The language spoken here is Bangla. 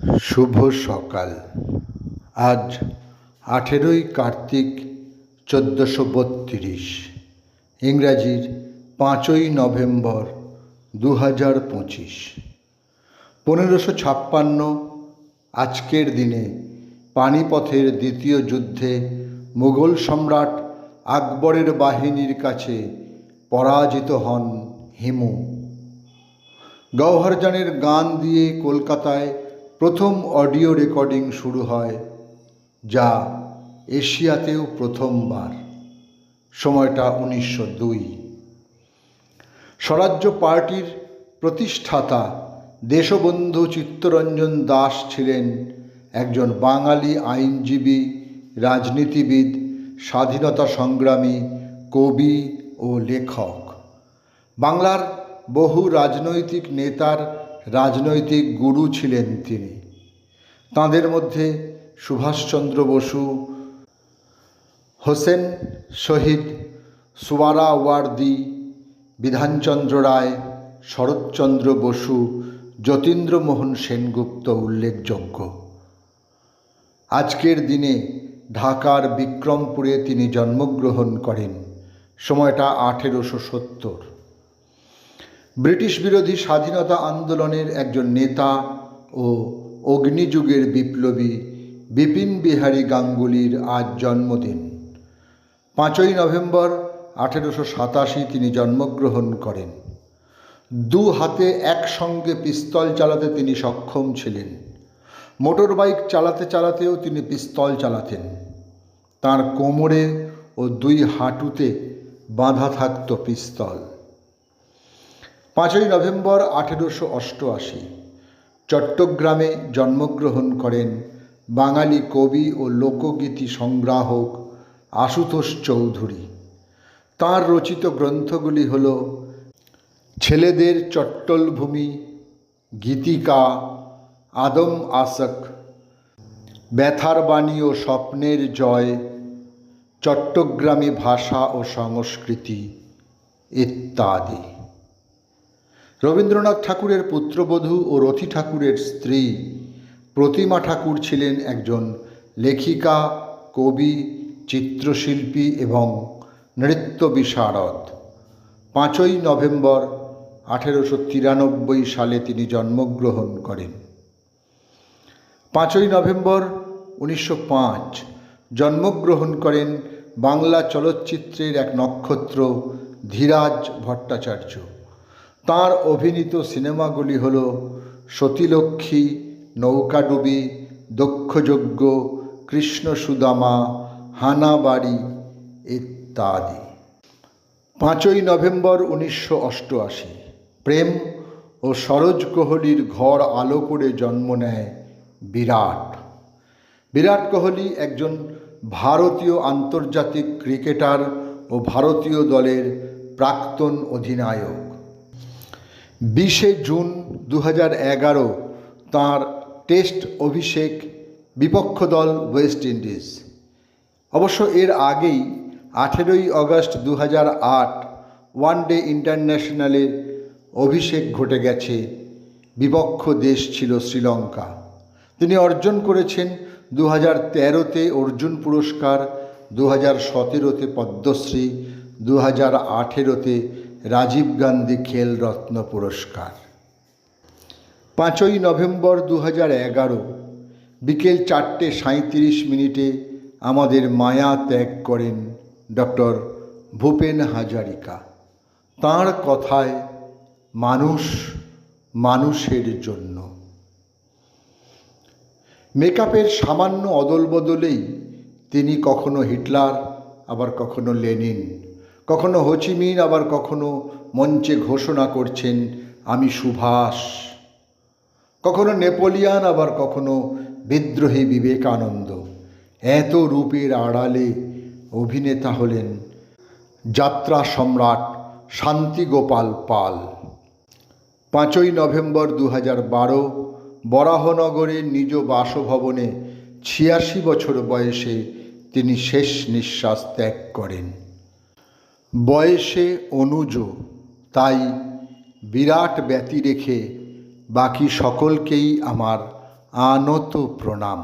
শুভ সকাল। আজ আঠেরোই কার্তিক চোদ্দোশো বত্রিশ, ইংরাজির পাঁচই নভেম্বর দু হাজার পঁচিশ। পনেরোশো ছাপ্পান্ন, আজকের দিনে পানিপথের দ্বিতীয় যুদ্ধে মুঘল সম্রাট আকবরের বাহিনীর কাছে পরাজিত হন হিমু। গওহরজানের গান দিয়ে কলকাতায় প্রথম অডিও রেকর্ডিং শুরু হয় যা এশিয়াতেও প্রথমবার। সময়টা উনিশশো দুই। স্বরাজ্য পার্টির প্রতিষ্ঠাতা দেশবন্ধু চিত্তরঞ্জন দাস ছিলেন একজন বাঙালি আইনজীবী, রাজনীতিবিদ, স্বাধীনতা সংগ্রামী, কবি ও লেখক। বাংলার বহু রাজনৈতিক নেতার রাজনৈতিক গুরু ছিলেন তিনি। তাঁদের মধ্যে সুভাষচন্দ্র বসু, হোসেন শহীদ সুয়ারাওয়ার্দী, বিধানচন্দ্র রায়, শরৎচন্দ্র বসু, যতীন্দ্রমোহন সেনগুপ্ত উল্লেখযোগ্য। আজকের দিনে ঢাকার বিক্রমপুরে তিনি জন্মগ্রহণ করেন, সময়টা আঠেরোশো সত্তর। ব্রিটিশ বিরোধী স্বাধীনতা আন্দোলনের একজন নেতা ও অগ্নিযুগের বিপ্লবী বিপিন বিহারী গাঙ্গুলির আজ জন্মদিন। পাঁচই নভেম্বর আঠেরোশো সাতাশি তিনি জন্মগ্রহণ করেন। দু হাতে একসঙ্গে পিস্তল চালাতে তিনি সক্ষম ছিলেন। মোটর বাইক চালাতে চালাতেও তিনি পিস্তল চালাতেন। তার কোমরে ও দুই হাঁটুতে বাঁধা থাকত পিস্তল। পাঁচই নভেম্বর আঠেরোশো অষ্টআশি, চট্টগ্রামে জন্মগ্রহণ করেন বাঙালি কবি ও লোকগীতি সংগ্রাহক আশুতোষ চৌধুরী। তাঁর রচিত গ্রন্থগুলি হল ছেলেদের চট্টলভূমি, গীতিকা, আদম আসক ব্যথার বাণী ও স্বপ্নের জয়, চট্টগ্রামী ভাষা ও সংস্কৃতি ইত্যাদি। রবীন্দ্রনাথ ঠাকুরের পুত্রবধূ ও রথী ঠাকুরের স্ত্রী প্রতিমা ঠাকুর ছিলেন একজন লেখিকা, কবি, চিত্রশিল্পী এবং নৃত্য বিশারদ। পাঁচই নভেম্বর আঠেরোশো তিরানব্বই সালে তিনি জন্মগ্রহণ করেন। পাঁচই নভেম্বর উনিশশো পাঁচ জন্মগ্রহণ করেন বাংলা চলচ্চিত্রের এক নক্ষত্র ধীরাজ ভট্টাচার্য। তাঁর অভিনীত সিনেমাগুলি হল সতীলক্ষ্মী, নৌকাডুবি দক্ষযজ্ঞ কৃষ্ণ সুদামা হানাবাড়ি ইত্যাদি। পাঁচই নভেম্বর উনিশশো অষ্টআশি, প্রেম ও সরোজ কোহলির ঘর আলো করে জন্ম নেয় বিরাট। বিরাট কোহলি একজন ভারতীয় আন্তর্জাতিক ক্রিকেটার ও ভারতীয় দলের প্রাক্তন অধিনায়ক। বিশে জুন দু হাজার এগারো তাঁর টেস্ট অভিষেক বিপক্ষ দল ওয়েস্ট ইন্ডিজ। অবশ্য এর আগেই আঠেরোই আগস্ট দু হাজার আট ওয়ান ডে ইন্টারন্যাশনালের অভিষেক ঘটে গেছে। বিপক্ষ দেশ ছিল শ্রীলঙ্কা। তিনি অর্জন করেছেন দু হাজার তেরোতে অর্জুন পুরস্কার দু হাজার সতেরোতে পদ্মশ্রী দু হাজার আঠেরোতে রাজীব গান্ধী খেলরত্ন পুরস্কার। পাঁচই নভেম্বর দু এগারো, বিকেল চারটে সাঁত্রিশ মিনিটে আমাদের মায়া ত্যাগ করেন ডক্টর ভূপেন হাজারিকা। তাঁর কথায়, মানুষ মানুষের জন্য। মেকআপের সামান্য অদল বদলেই তিনি কখনো হিটলার, আবার কখনো লেনিন। কখনো হোচিমিন আবার কখনো মঞ্চে ঘোষণা করছেন, আমি সুভাষ। কখনো নেপোলিয়ান, আবার কখনো বিদ্রোহী বিবেকানন্দ। এত রূপের আড়ালে অভিনেতা হলেন যাত্রা সম্রাট শান্তিগোপাল পাল। পাঁচই নভেম্বর দু হাজার বারো, বরাহনগরের নিজ বাসভবনে ছিয়াশি বছর বয়সে তিনি শেষ নিঃশ্বাস ত্যাগ করেন। বয়সে অনুজ তাই বিরাট ব্যতি রেখে বাকি সকলকেই আমার আনত প্রণাম।